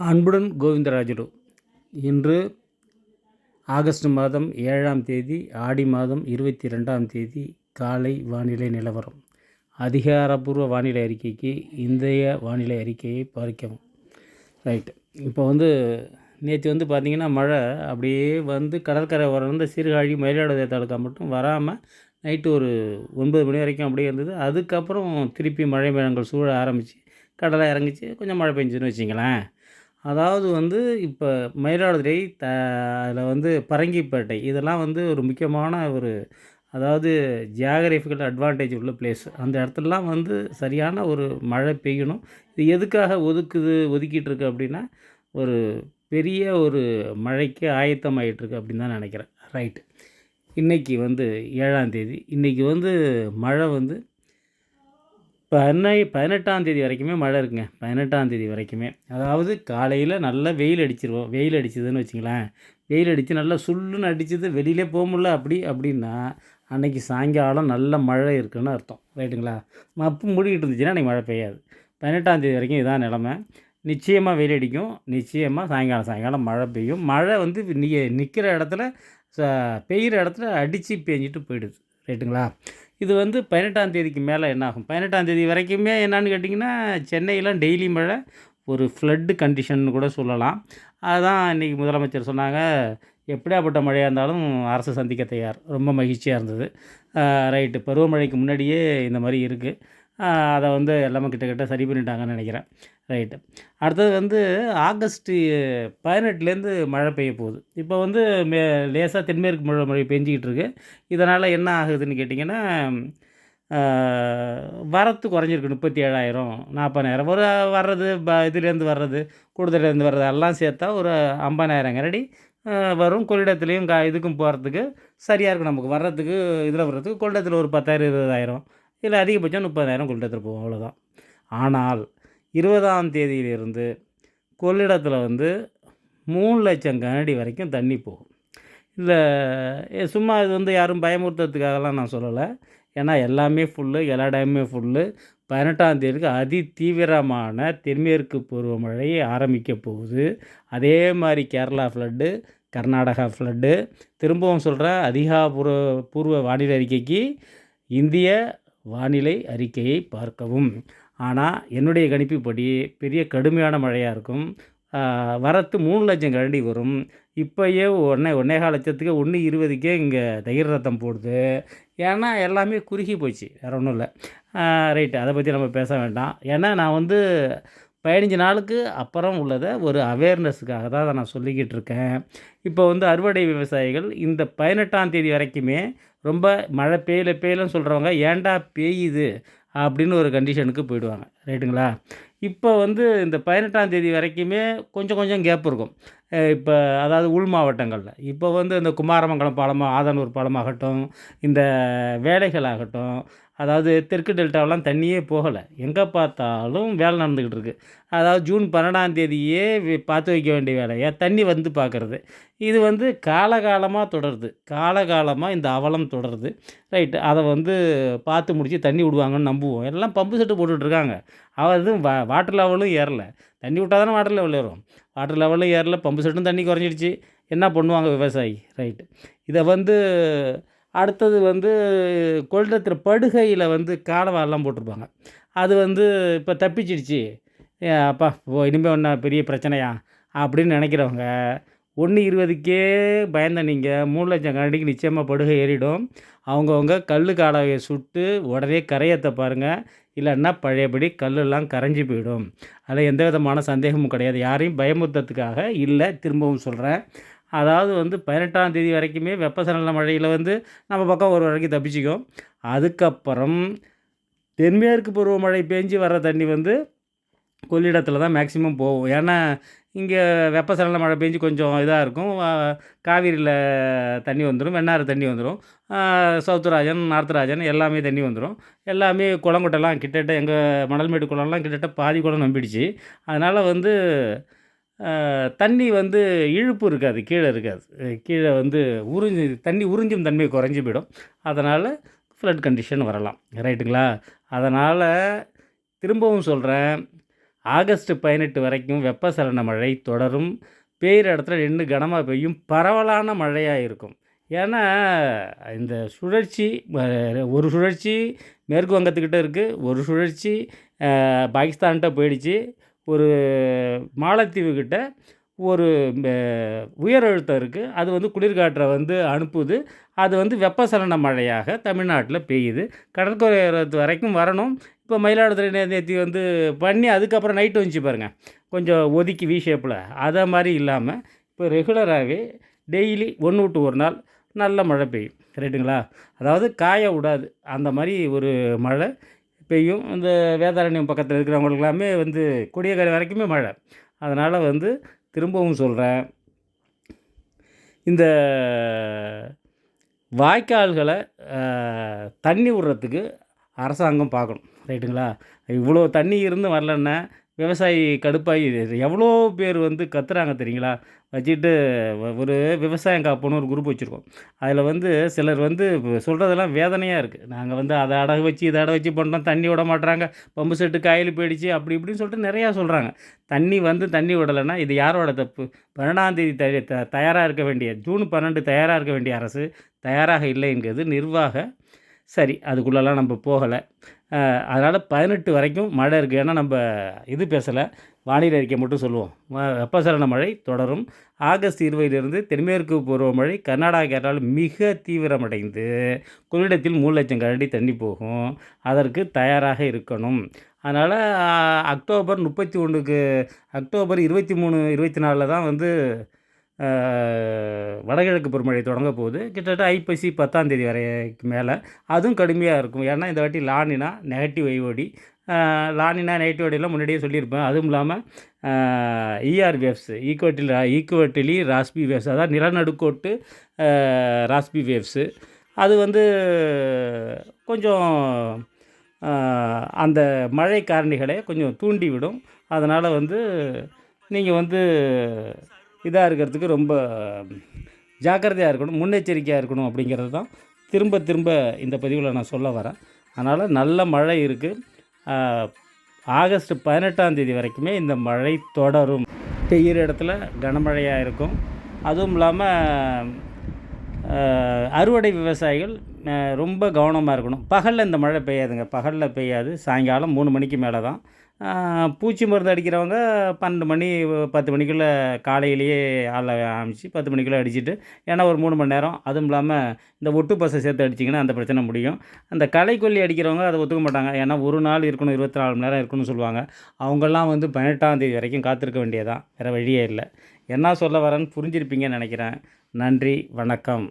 அன்புடன் கோவிந்தராஜுடு. இன்று ஆகஸ்ட் மாதம் ஏழாம் தேதி ஆடி மாதம் இருபத்தி ரெண்டாம் தேதி காலை வானிலை நிலவரம். அதிகாரப்பூர்வ வானிலை அறிக்கைக்கு இந்திய வானிலை அறிக்கையை பார்க்கவும். ரைட். இப்போ வந்து நேற்று வந்து பார்த்திங்கன்னா மழை அப்படியே வந்து கடற்கரை வந்து சீர்காழி மயிலாடுதுறை தாலுக்கா மட்டும் வராமல் நைட்டு ஒரு ஒன்பது மணி வரைக்கும் அப்படியே இருந்தது. அதுக்கப்புறம் திருப்பி மழை மேளங்கள் சூழ ஆரம்பித்து கடலை இறங்குச்சு கொஞ்சம் மழை பெஞ்சுன்னு வச்சிங்களேன். அதாவது வந்து இப்போ மயிலாடுதுறை த அதில் வந்து பரங்கிப்பேட்டை இதெல்லாம் வந்து ஒரு முக்கியமான ஒரு அதாவது ஜியாகிரபிக்கல் அட்வான்டேஜ் உள்ள பிளேஸ் அந்த இடத்துலலாம் வந்து சரியான ஒரு மழை பெய்யணும். இது எதுக்காக ஒதுக்குது ஒதுக்கிட்டு இருக்கு அப்படின்னா ஒரு பெரிய ஒரு மழைக்கு ஆயத்தமாயிட்டிருக்கு அப்படின்னு தான் நினைக்கிறேன். ரைட்டு இன்றைக்கி வந்து ஏழாம் தேதி. இன்றைக்கி வந்து மழை வந்து பதினை பதினெட்டாம் தேதி வரைக்குமே மழை இருக்குங்க. பதினெட்டாம் தேதி வரைக்குமே. அதாவது காலையில் நல்லா வெயில் அடிச்சிருவோம் வெயில் அடிச்சதுன்னு வச்சுங்களேன். வெயில் அடித்து நல்லா சுள்ளுன்னு அடிச்சது வெளியிலே போக முடியல அப்படி அப்படின்னா அன்னைக்கு சாயங்காலம் நல்ல மழை இருக்குன்னு அர்த்தம். ரைட்டுங்களா? மப்பு மூடிக்கிட்டு இருந்துச்சுன்னா அன்றைக்கி மழை பெய்யாது. பதினெட்டாம் தேதி வரைக்கும் இதான் நிலமை. நிச்சயமாக வெயில் அடிக்கும். நிச்சயமாக சாயங்காலம் சாயங்காலம் மழை பெய்யும். மழை வந்து நீ நிற்கிற இடத்துல ச பெய்கிற இடத்துல அடித்து பெஞ்சிட்டு போயிடுது. ரைட்டுங்களா? இது வந்து பதினெட்டாம் தேதிக்கு மேலே என்ன ஆகும் பதினெட்டாம் தேதி வரைக்குமே என்னான்னு கேட்டிங்கன்னா சென்னையில் டெய்லி மழை ஒரு ஃப்ளட்டு கண்டிஷன் கூட சொல்லலாம். அதுதான் இன்றைக்கி முதலமைச்சர் சொன்னாங்க எப்படியாப்பட்ட மழையாக இருந்தாலும் அரசு சந்திக்க தயார். ரொம்ப மகிழ்ச்சியாக இருந்தது. ரைட்டு பருவமழைக்கு முன்னாடியே இந்த மாதிரி இருக்குது அதை வந்து எல்லாமே கிட்ட கிட்ட சரி பண்ணிட்டாங்கன்னு நினைக்கிறேன். ரைட்டு அடுத்தது வந்து ஆகஸ்ட்டு பதினெட்டுலேருந்து மழை பெய்ய போகுது. இப்போ வந்து மே லேசாக தென்மேற்கு மழை மழை பெஞ்சிக்கிட்டு இருக்கு. இதனால் என்ன ஆகுதுன்னு கேட்டிங்கன்னா வரத்து குறைஞ்சிருக்கு. முப்பத்தி ஏழாயிரம் நாற்பதாயிரம் ஒரு வர்றது ப இதுலேருந்து வர்றது கூடுதலேருந்து வர்றது எல்லாம் சேர்த்தா ஒரு ஐம்பதாயிரம் கரடி வரும். கொள்ளிடத்துலேயும் கா இதுக்கும் போகிறதுக்கு சரியாக இருக்கும் நமக்கு. வர்றதுக்கு இதில் வர்றதுக்கு கொள்ளிடத்தில் ஒரு பத்தாயிரம் இருபதாயிரம். இல்லை அதிகபட்சம் முப்பதாயிரம் கொள்ளிடத்தில் போகும். அவ்வளோதான் ஆனால் இருபதாம் தேதியிலிருந்து கொள்ளிடத்தில் வந்து மூணு லட்சம் கனடி வரைக்கும் தண்ணி போகும். இல்லை சும்மா இது வந்து யாரும் பயமுறுத்துறதுக்காகலாம் நான் சொல்லலை. ஏன்னா எல்லாமே ஃபுல்லு எல்லா டேமுமே ஃபுல்லு பதினெட்டாம் தேதிக்கு அதி தீவிரமான தென்மேற்கு பருவமழை ஆரம்பிக்க போகுது. அதே மாதிரி கேரளா ஃப்ளட்டு கர்நாடகா ஃப்ளட்டு திரும்பவும் சொல்கிறேன் அதிகாபூர்வ பூர்வ வானிலை அறிக்கைக்கு இந்திய வானிலை அறிக்கையை பார்க்கவும். ஆனால் என்னுடைய கணிப்புப்படி பெரிய கடுமையான மழையாக இருக்கும். வரத்து மூணு லட்சம் கரண்டி வரும். இப்போயே ஒன்றே ஒன்றேகால் லட்சத்துக்கு ஒன்று இருபதுக்கே இங்கே தயிர் ரத்தம் போடுது. ஏன்னா எல்லாமே குறுகி போச்சு. வேறு ஒன்றும் இல்லை. ரைட்டு அதை பற்றி நம்ம பேச வேண்டாம். ஏன்னா நான் வந்து பதினஞ்சு நாளுக்கு அப்புறம் உள்ளதை ஒரு அவேர்னஸுக்காக தான் அதை நான் சொல்லிக்கிட்டு இருக்கேன். இப்போ வந்து அறுவடை விவசாயிகள் இந்த பதினெட்டாம் தேதி வரைக்குமே ரொம்ப மழை பெய்யல பெய்யலன்னு சொல்கிறவங்க ஏன்டா பெய்யுது? அப்படின்னு ஒரு கண்டிஷனுக்கு போயிடுவாங்க. ரைட்டுங்களா? இப்போ வந்து இந்த பதினெட்டாம் தேதி வரைக்குமே கொஞ்சம் கொஞ்சம் கேப் இருக்கும். இப்போ அதாவது உள் மாவட்டங்களில். இப்போ வந்து இந்த குமாரமங்கலம் பாலமாக ஆதனூர் பாலமாகட்டும் இந்த வேலைகளாகட்டும் அதாவது தெற்கு டெல்டாவெலாம் தண்ணியே போகலை. எங்கே பார்த்தாலும் வேலை நடந்துக்கிட்டு இருக்குது அதாவது ஜூன் பன்னெண்டாம் தேதியே பார்த்து வைக்க வேண்டிய வேலையை? தண்ணி வந்து பார்க்குறது. இது வந்து காலகாலமாக தொடருது. காலகாலமாக இந்த அவலம் தொடருது. ரைட்டு. அதை வந்து பார்த்து முடித்து தண்ணி விடுவாங்கன்னு நம்புவோம். எல்லாம் பம்பு செட்டு போட்டுட்ருக்காங்க இது வா வாட்டர் லெவலும் ஏறலை. தண்ணி விட்டால் தானே வாட்டர் லெவல் ஏறும். வாட்டர் லெவலும் ஏறல பம்பு செட்டும் தண்ணி குறைஞ்சிடுச்சு. என்ன பண்ணுவாங்க விவசாயி? ரைட்டு இதை வந்து அடுத்தது வந்து கொள்ளிடத்தில் படுகையில் வந்து காலவாரெலாம் போட்டிருப்பாங்க. அது வந்து இப்போ தப்பிச்சிடுச்சு. அப்பா ஓ இனிமேல் ஒன்றா பெரிய பிரச்சனையா? அப்படின்னு நினைக்கிறவங்க ஒன்று இருபதுக்கே பயந்த நீங்கள் மூணு லட்சம் கண்டிக்கு நிச்சயமாக படுகை ஏறிடும். அவங்கவுங்க கல் காலையை சுட்டு உடனே கரையத்தை பாருங்கள் இல்லைன்னா பழையபடி கல்லெல்லாம் கரைஞ்சி போயிடும். அதில் எந்த விதமான சந்தேகமும் கிடையாது. யாரையும் பயமுறுத்துறதுக்காக இல்லை திரும்பவும் சொல்கிறேன் அதாவது வந்து பதினெட்டாம் தேதி வரைக்குமே வெப்பசலன மழையில் வந்து நம்ம பக்கம் ஒரு வரைக்கும் தப்பிச்சிக்கும். அதுக்கப்புறம் தென்மேற்கு பருவமழை பேஞ்சு வர தண்ணி வந்து கொள்ளிடத்தில் தான் மேக்சிமம் போகும். ஏன்னா இங்கே வெப்பசலன மழை பெஞ்சு கொஞ்சம் இதாக இருக்கும். காவிரியில் தண்ணி வந்துடும் வெண்ணாறு தண்ணி வந்துடும் சவுத்துராஜன் நார்த்தராஜன் எல்லாமே தண்ணி வந்துடும் எல்லாமே குளங்குட்டெல்லாம் கிட்டத்தட்ட எங்கள் மணல்மேடு குளம்லாம் கிட்டத்தட்ட பாதி குளம் நம்பிடுச்சு. அதனால் வந்து தண்ணி வந்து இழுப்பு இருக்காது கீழே இருக்காது. கீழே வந்து உறிஞ்சி தண்ணி உறிஞ்சும் தன்மை குறைஞ்சி போயிடும். அதனால் ஃப்ளட் கண்டிஷன் வரலாம். ரைட்டுங்களா அதனால் திரும்பவும் சொல்கிறேன் ஆகஸ்ட் பதினெட்டு வரைக்கும் வெப்பசலன மழை தொடரும். பெய்கிற இடத்துல நின்று கனமாக பெய்யும். பரவலான மழையாக இருக்கும். ஏன்னா இந்த சுழற்சி ஒரு சுழற்சி மேற்கு வங்கத்துக்கிட்ட இருக்குது ஒரு சுழற்சி பாகிஸ்தான்கிட்ட போயிடுச்சு. ஒரு மாலத்தீவுக்கிட்ட ஒரு உயர் அழுத்தம் இருக்குது அது வந்து குளிர்காற்றை வந்து அனுப்புது. அது வந்து வெப்பசலன மழையாக தமிழ்நாட்டில் பெய்யுது. கடற்கரை வரைக்கும் வரணும். இப்போ மயிலாடுதுறை நேர்த்தி வந்து பண்ணி அதுக்கப்புறம் நைட்டு வந்துச்சு பாருங்கள் கொஞ்சம் ஒதுக்கி வி ஷேப்பில் அதை மாதிரி இல்லாமல் இப்போ ரெகுலராகவே டெய்லி ஒன்று விட்டு ஒரு நாள் நல்ல மழை பெய்யும். ரைட்டுங்களா அதாவது காய விடாது. அந்த மாதிரி ஒரு மழை பெய்யும். இந்த வேதாரண்யம் பக்கத்தில் இருக்கிறவங்களுக்கு எல்லாமே வந்து கொடியக்கரை வரைக்குமே மழை. அதனால் வந்து திரும்பவும் சொல்கிறேன் இந்த வாய்க்கால்களை தண்ணி விடுறதுக்கு அரசாங்கம் பார்க்கணும். ரைட்டுங்களா? இவ்வளோ தண்ணி இருந்து வரலன்னா விவசாயி கடுப்பாகி எவ்வளோ பேர் வந்து கத்துறாங்க தெரியுங்களா? வச்சுட்டு ஒரு விவசாயம் காப்போன்னு ஒரு குரூப் வச்சுருக்கோம். அதில் வந்து சிலர் வந்து சொல்கிறதெல்லாம் வேதனையாக இருக்குது நாங்கள் வந்து அதை அடகு வச்சு இதை அடகு வச்சு பண்ணுறோம் தண்ணி விட மாட்டுறாங்க பம்பு செட்டு காயில் போயிடுச்சு அப்படி இப்படின்னு சொல்லிட்டு நிறையா சொல்கிறாங்க தண்ணி வந்து தண்ணி விடலைன்னா இது யாரோட தப்பு? பன்னெண்டாம் தேதி த த- தயாராக இருக்க வேண்டிய ஜூன் பன்னெண்டு தயாராக இருக்க வேண்டிய அரசு தயாராக இல்லைங்கிறது நிர்வாக. சரி அதுக்குள்ளெல்லாம் நம்ம போகலை. அதனால் பதினெட்டு வரைக்கும் மழை இருக்குது ஏன்னா நம்ம இது பேசலை வானிலை அறிக்கை மட்டும் சொல்லுவோம். வெப்பசலன மழை தொடரும். ஆகஸ்ட் இருபதிலிருந்து தென்மேற்கு பருவமழை கர்நாடகா கேரளாவில் மிக தீவிரமடைந்து கொள்ளிடத்தில் மூணு லட்சம் கரடி தண்ணி போகும். அதற்கு தயாராக இருக்கணும். அதனால் அக்டோபர் முப்பத்தி ஒன்றுக்கு அக்டோபர் இருபத்தி மூணு இருபத்தி நாலில் தான் வந்து வடகிழக்கு பருவமழை தொடங்க போகுது. கிட்டத்தட்ட ஐப்பசி பத்தாம் தேதி வரைக்கு மேலே. அதுவும் கடுமையாக இருக்கும். ஏன்னா இந்த வாட்டி La Nina negative IOD. La Nina negative ஐடியெல்லாம் முன்னாடியே சொல்லியிருப்பேன். அதுவும் இல்லாமல் இஆர் வேவ்ஸ் ஈக்குவட்டில் ஈக்குவட்டிலி ராஸ்பி வேவ்ஸ் அதாவது நிலநடுக்கோட்டு ராஸ்பி வேவ்ஸு அது வந்து கொஞ்சம் அந்த மழை காரணிகளை கொஞ்சம் தூண்டிவிடும். அதனால் வந்து நீங்கள் வந்து இதாக இருக்கிறதுக்கு ரொம்ப ஜாக்கிரதையாக இருக்கணும் முன்னெச்சரிக்கையாக இருக்கணும் அப்படிங்கிறது தான் திரும்ப திரும்ப இந்த பதிவில் நான் சொல்ல வரேன். அதனால் நல்ல மழை இருக்குது ஆகஸ்ட் பதினெட்டாம் தேதி வரைக்குமே இந்த மழை தொடரும். பெய்கிற இடத்துல கனமழையாக இருக்கும். அதுவும் இல்லாமல் அறுவடை விவசாயிகள் ரொம்ப கவனமாக இருக்கணும். பகலில் இந்த மழை பெய்யாதுங்க. பகலில் பெய்யாது. சாயங்காலம் மூணு மணிக்கு மேலே தான் பூச்சி மருந்து அடிக்கிறவங்க பன்னெண்டு மணி பத்து மணிக்குள்ளே காலையிலேயே ஆளை ஆரம்பித்து பத்து மணிக்குள்ளே அடிச்சிட்டு ஏன்னா ஒரு மூணு மணி நேரம். அதுவும் இல்லாமல் இந்த ஒட்டு பசை சேர்த்து அடிச்சிங்கன்னா அந்த பிரச்சனை முடியும். அந்த களைக்கொல்லி அடிக்கிறவங்க அதை ஒத்துக்க மாட்டாங்க. ஏன்னா ஒரு நாள் இருக்கணும் இருபத்தி நாலு மணி நேரம் இருக்கணும்னு சொல்லுவாங்க. அவங்கெல்லாம் வந்து பதினெட்டாம் தேதி வரைக்கும் காத்திருக்க வேண்டியதான் வேறு வழியே இல்லை. என்ன சொல்ல வரேன்னு புரிஞ்சிருப்பீங்கன்னு நினைக்கிறேன். நன்றி வணக்கம்.